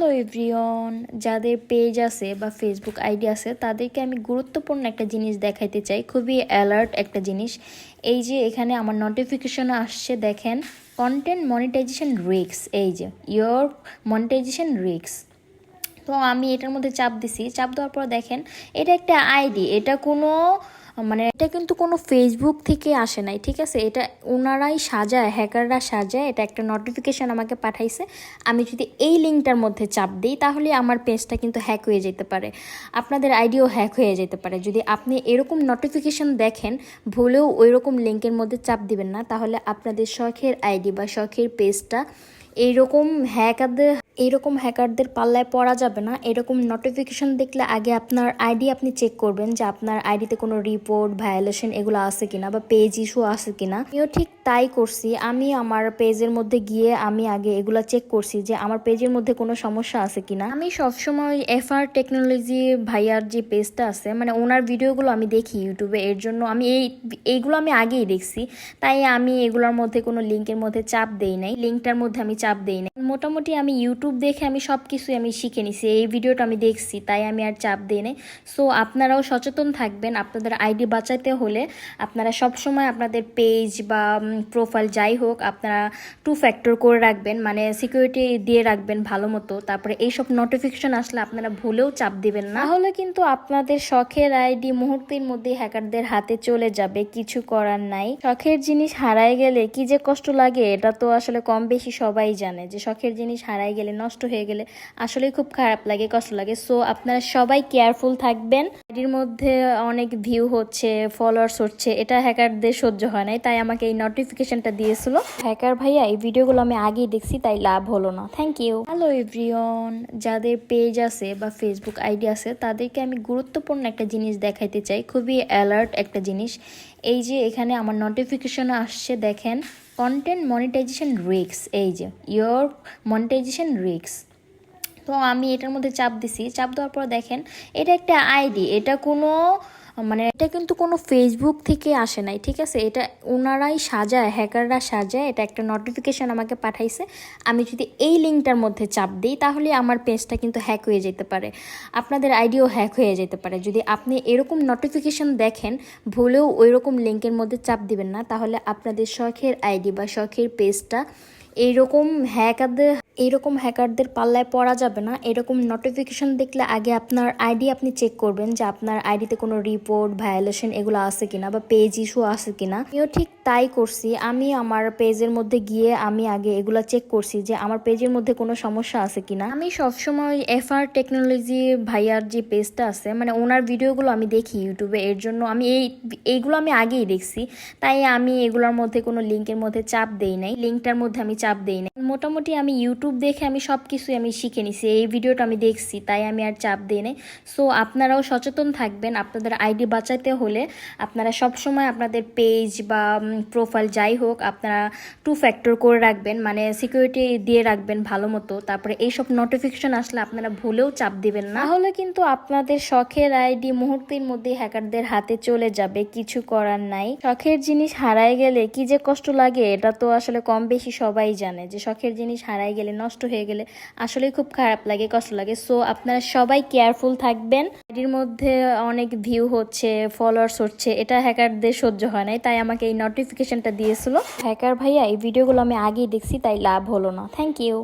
Hello everyone যাদের page আছে বা ফেসবুক আইডি আছে, তাদেরকে আমি গুরুত্বপূর্ণ একটা জিনিস দেখাইতে চাই। খুবই অ্যালার্ট একটা জিনিস। এই যে এখানে আমার নোটিফিকেশন আসছে, দেখেন কন্টেন্ট মনিটাইজেশন রিক্স এই যে ইয়োর মনিটাইজেশন রিক্স তো আমি এটার মধ্যে চাপ দিছি। চাপ দেওয়ার পর দেখেন, এটা একটা আইডি এটা কোনো মানে এটা কিন্তু কোনো ফেসবুক থেকে আসে নাই, ঠিক আছে? এটা ওনারাই সাজায় হ্যাকাররা সাজায়, এটা একটা নোটিফিকেশান আমাকে পাঠাইছে। আমি যদি এই লিঙ্কটার মধ্যে চাপ দিই, তাহলে আমার পেজটা কিন্তু হ্যাক হয়ে যেতে পারে। আপনাদের আইডিও হ্যাক হয়ে যেতে পারে। যদি আপনি এরকম নোটিফিকেশান দেখেন, ভুলেও ওই রকম লিঙ্কের মধ্যে চাপ দিবেন না, তাহলে আপনাদের শখের আইডি বা শখের পেজটা এইরকম হ্যাকারদের এইরকম হ্যাকারদের পাল্লায় পড়া যাবে না। এরকম নোটিফিকেশন দেখলে আগে আপনার আইডি আপনি চেক করবেন যে আপনার আইডিতে কোনো রিপোর্ট ভায়োলেশন এগুলো আছে কিনা বা পেজ ইস্যু আছে কিনা। আমিও ঠিক তাই করছি। আমি আমার পেজের মধ্যে গিয়ে আমি আগে এগুলো চেক করছি যে আমার পেজের মধ্যে কোনো সমস্যা আছে কিনা। আমি সবসময় এফআর টেকনোলজি ভাইয়ার যে পেজটা আছে মানে ওনার ভিডিওগুলো আমি দেখি ইউটিউবে এর জন্য আমি এই, এইগুলো আমি আগেই দেখছি। তাই আমি এগুলোর মধ্যে কোনো লিঙ্কের মধ্যে চাপ দেই নাই। লিঙ্কটার মধ্যে আমি চাপ দেই নাই। মোটামুটি আমি ইউটিউব দেখে আমি সব কিছুই আমি শিখে নিছি, এই ভিডিওটা আমি দেখছি, তাই আমি আর চাপ দিই নাই। সো আপনারাও সচেতন থাকবেন, আপনাদের আইডি বাঁচাতে হলে আপনারা সব সময় আপনাদের পেজ বা প্রোফাইল যাই হোক, আপনারা টু ফ্যাক্টর করে রাখবেন মানে সিকিউরিটি দিয়ে রাখবেন ভালো মতো। তারপরে এইসব নোটিফিকেশন আসলে আপনারা ভুলেও চাপ দিবেন না। তাহলে কিন্তু আপনাদের শখের আইডি মুহূর্তের মধ্যে হ্যাকারদের হাতে চলে যাবে, কিছু করার নাই। শখের জিনিস হারায় গেলে কি যে কষ্ট লাগে, এটা তো আসলে কম বেশি সবাই জানে, যে শখের জিনিস হারায় গেলে নষ্ট হয়ে গেলে আসলে খুব খারাপ লাগে, কষ্ট লাগে। সো আপনারা সবাই কেয়ারফুল থাকবেন। আইডির মধ্যে অনেক ভিউ হচ্ছে ফলোয়ার্স হচ্ছে, এটা হ্যাকারদের সহ্য হয় নাই, তাই আমাকে এই নোটিফিকেশনটা দিয়েছিল। হ্যাকার ভাইয়া, এই ভিডিওগুলো আমি আগেই দেখছি, তাই লাভ হলো না। থ্যাংক ইউ হ্যালো এভরিওন যাদের পেজ আছে বা ফেসবুক আইডি আছে, তাদেরকে আমি গুরুত্বপূর্ণ একটা জিনিস দেখাইতে চাই, খুবই অ্যালার্ট একটা জিনিস। এই যে এখানে আমার নোটিফিকেশন আসছে, দেখেন। কন্টেন্ট মনিটাইজেশন রিক্স এই যে ইয়োর মনিটাইজেশন রিক্স তো আমি এটার মধ্যে চাপ দিছি, চাপ দেওয়ার পর দেখেন, এটা একটা আইডি, এটা কোনো মানে এটা কিন্তু কোনো ফেসবুক থেকে আসে নাই, ঠিক আছে? এটা ওনারাই সাজায় হ্যাকাররা সাজায়, এটা একটা নোটিফিকেশান আমাকে পাঠাইছে। আমি যদি এই লিঙ্কটার মধ্যে চাপ দিই, তাহলে আমার পেজটা কিন্তু হ্যাক হয়ে যেতে পারে। আপনাদের আইডিও হ্যাক হয়ে যেতে পারে। যদি আপনি এরকম নোটিফিকেশান দেখেন, ভুলেও ওই রকম লিঙ্কের মধ্যে চাপ দিবেন না, তাহলে আপনাদের শখের আইডি বা শখের পেজটা এইরকম হ্যাকারদের এইরকম হ্যাকারদের পাল্লায় পড়া যাবে না। এরকম নোটিফিকেশন দেখলে আগে আপনার আইডি আপনি চেক করবেন যে আপনার আইডিতে কোনো রিপোর্ট ভায়োলেশন এগুলো আছে কিনা বা পেজ ইস্যু আছে কিনা। আমিও ঠিক তাই করছি। আমি আমার পেজের মধ্যে গিয়ে আমি আগে এগুলো চেক করছি যে আমার পেজের মধ্যে কোনো সমস্যা আছে কিনা। আমি সবসময় এফআর টেকনোলজি ভাইয়ার যে পেজটা আছে মানে ওনার ভিডিওগুলো আমি দেখি ইউটিউবে এর জন্য আমি এই, এইগুলো আমি আগেই দেখছি। তাই আমি এগুলোর মধ্যে কোনো লিঙ্কের মধ্যে চাপ দেই নাই। লিঙ্কটার মধ্যে আমি চাপ দেই নাই। মোটামুটি আমি ইউটিউব দেখে আমি সব কিছুই আমি শিখে নিছি। এই ভিডিওটা আমি দেখছি, তাই আমি আর চাপ দিই নাই। সো আপনারাও সচেতন থাকবেন। আপনাদের আইডি বাঁচাতে হলে আপনারা সব সময় আপনাদের পেজ বা প্রোফাইল যাই হোক, আপনারা টু ফ্যাক্টর করে রাখবেন। মানে সিকিউরিটি দিয়ে রাখবেন ভালো মতো। তারপরে এইসব নোটিফিকেশন আসলে আপনারা ভুলেও চাপ দিবেন না। তাহলে কিন্তু আপনাদের শখের আইডি মুহূর্তের মধ্যে হ্যাকারদের হাতে চলে যাবে, কিছু করার নাই। শখের জিনিস হারায় গেলে কি যে কষ্ট লাগে, এটা তো আসলে কম বেশি সবাই জানে। যে শখের জিনিস হারায় গেলে নষ্ট হয়ে গেলে আসলে খুব খারাপ লাগে, কষ্ট লাগে। সো আপনারা সবাই কেয়ারফুল থাকবেন। আইডির মধ্যে অনেক ভিউ হচ্ছে ফলোয়ার্স হচ্ছে, এটা হ্যাকারদের সহ্য হয় নাই, তাই আমাকে এই নোটিফিকেশনটা দিয়েছিল। হ্যাকার ভাইয়া, এই ভিডিওগুলো আমি আগেই দেখছি, তাই লাভ হলো না। Thank you